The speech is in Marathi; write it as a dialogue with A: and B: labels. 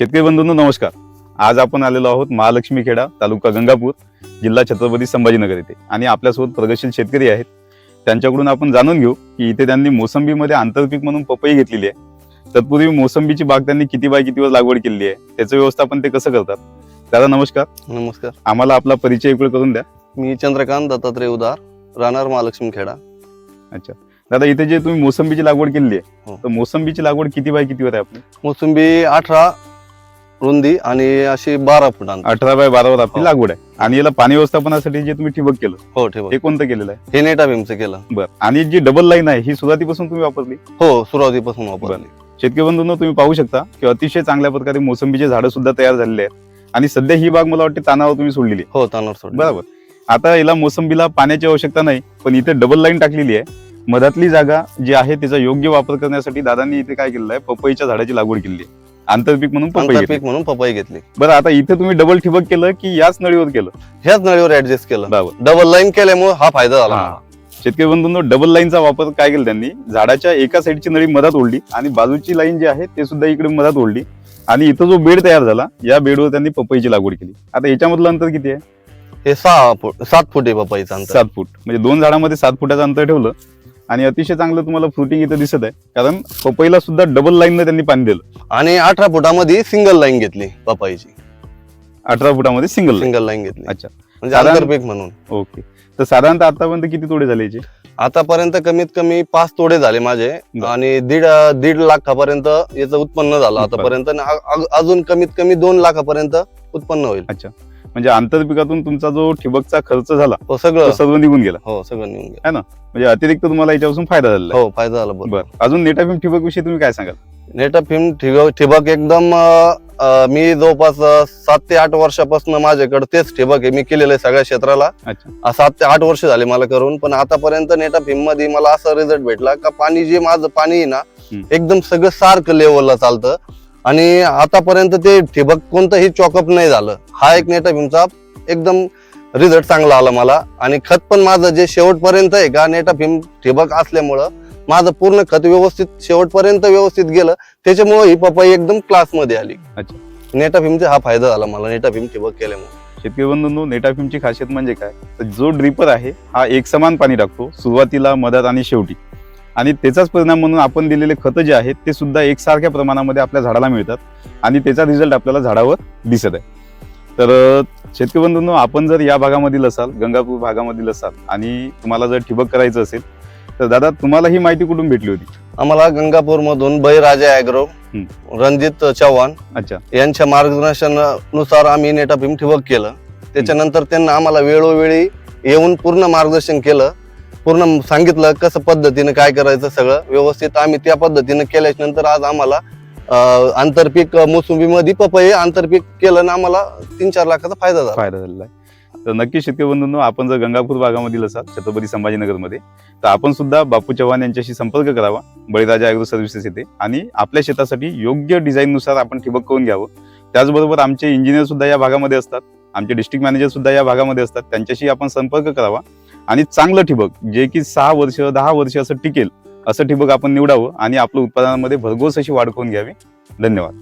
A: शेतकरी बंधूंनो नमस्कार. आज आपण आलेलो आहोत महालक्ष्मी खेडा तालुका गंगापूर जिल्हा छत्रपती संभाजीनगर येथे आणि आपल्यासोबत प्रगतशील शेतकरी आहेत. त्यांच्याकडून आपण जाणून घेऊ की इथे त्यांनी मोसंबीमध्ये आंतरपीक म्हणून पपई घेतलेली आहे. तत्पूर्वी मोसंबीची बाग त्यांनी किती बाय कितीवर लागवड केलेली आहे? त्याचं व्यवस्थापन ते कसं करतात? दादा नमस्कार.
B: नमस्कार.
A: आम्हाला आपला परिचय इकडे करून द्या.
B: मी चंद्रकांत दत्तात्रय उदार राहणार महालक्ष्मी खेडा
A: अच्छा. दादा इथे जे तुम्ही मोसंबीची लागवड केलेली आहे
B: हो.
A: तर मोसंबीची लागवड किती बाय कितीवर आहे आपली?
B: मोसंबी अठरा रुंदी आणि अशी बारा फुटांत
A: अठरा बाय बारावर आपली
B: हो.
A: लागवड आहे. आणि याला पाणी व्यवस्थापनासाठी जे तुम्ही ठिबक केलं
B: हो ठेवा
A: हे कोणतं केलेलं आहे?
B: हे नेटा भीमचं केलं.
A: बरं. आणि जी डबल लाईन आहे ही सुरुवातीपासून तुम्ही वापरली?
B: हो सुरुवातीपासून वापरली.
A: शेतकरी बंधूंनो तुम्ही पाहू शकता की अतिशय चांगल्या प्रकारे मोसंबीचे झाडं सुद्धा तयार झालेले आहेत. आणि सध्या ही बाग मला वाटते तानावर तुम्ही सोडलेली आहे.
B: हो तानवर सोड
A: बरोबर. आता याला मोसंबीला पाण्याची आवश्यकता नाही पण इथे डबल लाईन टाकलेली आहे. मधातली जागा जी आहे त्याचा योग्य वापर करण्यासाठी दादांनी इथे काय केलेलं आहे पपईच्या झाडाची लागवड केलेली आहे. आंतरपीक म्हणून पपई घेतली.
B: आंतरपीक म्हणून पपई घेतली.
A: बरं आता इथे तुम्ही डबल ठिबक केलं की याच नळीवर केलं?
B: ह्याच नळीवर ऍडजस्ट केलं.
A: बरोबर.
B: डबल लाईन केल्यामुळे हा फायदा झाला.
A: हा.
B: मला.
A: शेतकरी बंधूंनो डबल लाईनचा वापर काय केला त्यांनी? झाडाच्या एका साईडची नळी मधात ओढली आणि बाजूची लाईन जी आहे ते सुद्धा इकडे मधात ओढली. आणि इथं जो बेड तयार झाला या बेडवर त्यांनी पपईची लागवड केली. आता याच्यामधलं अंतर किती आहे?
B: हे सहा फूट सात फूट आहे पपईचं अंतर.
A: सात फूट. म्हणजे दोन झाडामध्ये सात फुटाचं अंतर ठेवलं आणि अतिशय चांगलं तुम्हाला फ्रुटिंग इथं दिसत आहे. कारण पपईला सुद्धा डबल लाईननं त्यांनी पाणी दिलं.
B: आणि अठरा फुटामध्ये सिंगल लाईन घेतली पपईची.
A: अठरा फुटामध्ये सिंगल लाईन
B: सिंगल लाईन घेतली.
A: अच्छा.
B: म्हणजे आंतरपीक म्हणून.
A: ओके. तर साधारणतः आतापर्यंत किती तोडे झाले याचे?
B: आतापर्यंत कमीत कमी पाच तोडे झाले माझे. आणि दीड दीड लाखापर्यंत याचं उत्पन्न झालं. आतापर्यंत. अजून कमीत कमी दोन लाखापर्यंत उत्पन्न होईल.
A: अच्छा. म्हणजे आंतरपिकातून तुमचा जो ठिबकचा खर्च झाला
B: हो
A: तो
B: सगळं
A: सर्व निघून गेला.
B: हो सगळं निघून गेलं.
A: म्हणजे अतिरिक्त तुम्हाला याच्यापासून फायदा आहे.
B: हो फायदा झाला बरोबर
A: बरं. अजून नेटाफिम ठिबक विषयी तुम्ही काय सांगाल?
B: नेटा फिल्म ठिबक ठिबक एकदम मी जवळपास सात ते आठ वर्षापासून माझ्याकडे तेच ठिबक आहे. मी केलेलं आहे सगळ्या क्षेत्राला. सात ते आठ वर्ष झाले मला करून पण आतापर्यंत नेटा फिल्ममध्ये मला असा रिझल्ट भेटला का पाणी जे माझं पाणी आहे ना. एकदम सगळं सारखं लेवलला चालतं. आणि आतापर्यंत ते ठिबक कोणतंही चॉकअप नाही झालं. हा एक नेटा भीमचा एकदम रिझल्ट चांगला आला मला. आणि खत पण माझं जे शेवटपर्यंत आहे का नेटा भीम ठिबक असल्यामुळं माझं पूर्ण खत व्यवस्थित शेवटपर्यंत व्यवस्थित गेलं. त्याच्यामुळे ही पपई एकदम क्लासमध्ये आली.
A: अच्छा.
B: नेटा भीमचा हा फायदा झाला मला नेटा भीम ठिबक केल्यामुळे.
A: शेतकरी बंधूंनो नेटाफिमची खासियत म्हणजे काय? तर जो ड्रिपर आहे हा एक समान पाणी टाकतो. सुरुवातीला मधात आणि शेवटी. आणि त्याचाच परिणाम म्हणून आपण दिलेले खतं जे आहेत ते सुद्धा एकसारख्या प्रमाणामध्ये आपल्या झाडाला मिळतात. आणि त्याचा रिझल्ट आपल्याला झाडावर दिसत आहे. तर शेतकरी बंधूंनो आपण जर या भागामधील असाल गंगापूर भागामधील असाल आणि तुम्हाला जर ठिबक करायचं असेल तर दादा तुम्हाला ही माहिती कुठून भेटली होती?
B: आम्हाला गंगापूर मधून बळीराजा अॅग्रो रणजित चव्हाण
A: अच्छा.
B: यांच्या मार्गदर्शनानुसार आम्ही नेटा भीम ठिबक केलं. त्याच्यानंतर त्यांना आम्हाला वेळोवेळी येऊन पूर्ण मार्गदर्शन केलं. पूर्ण सांगितलं कसं पद्धतीनं काय करायचं सगळं व्यवस्थित आम्ही त्या पद्धतीनं केल्याच्यानंतर आज आम्हाला आंतरपीक मोसंबीमध्ये पपई आंतरपीक केलं ना आम्हाला तीन चार लाखाचा फायदा झाला.
A: फायदा झालेला आहे. तर नक्की शेतकरी बंधूंनो आपण जर गंगापूर भागामधील असाल छत्रपती संभाजीनगरमध्ये तर आपण सुद्धा बापू चव्हाण यांच्याशी संपर्क करावा. बळीराजा अॅग्रो सर्व्हिसेस येथे. आणि आपल्या शेतासाठी योग्य डिझाईननुसार आपण ठिबक करून घ्यावं. त्याचबरोबर आमचे इंजिनियर सुद्धा या भागामध्ये असतात. आमचे डिस्ट्रिक्ट मॅनेजर सुद्धा या भागामध्ये असतात. त्यांच्याशी आपण संपर्क करावा. आणि चांगलं ठिबक जे की सहा वर्ष दहा वर्ष असं टिकेल असं ठिबक आपण निवडावं आणि आपलं उत्पादनामध्ये भरघोस अशी वाढ करून घ्यावी. धन्यवाद.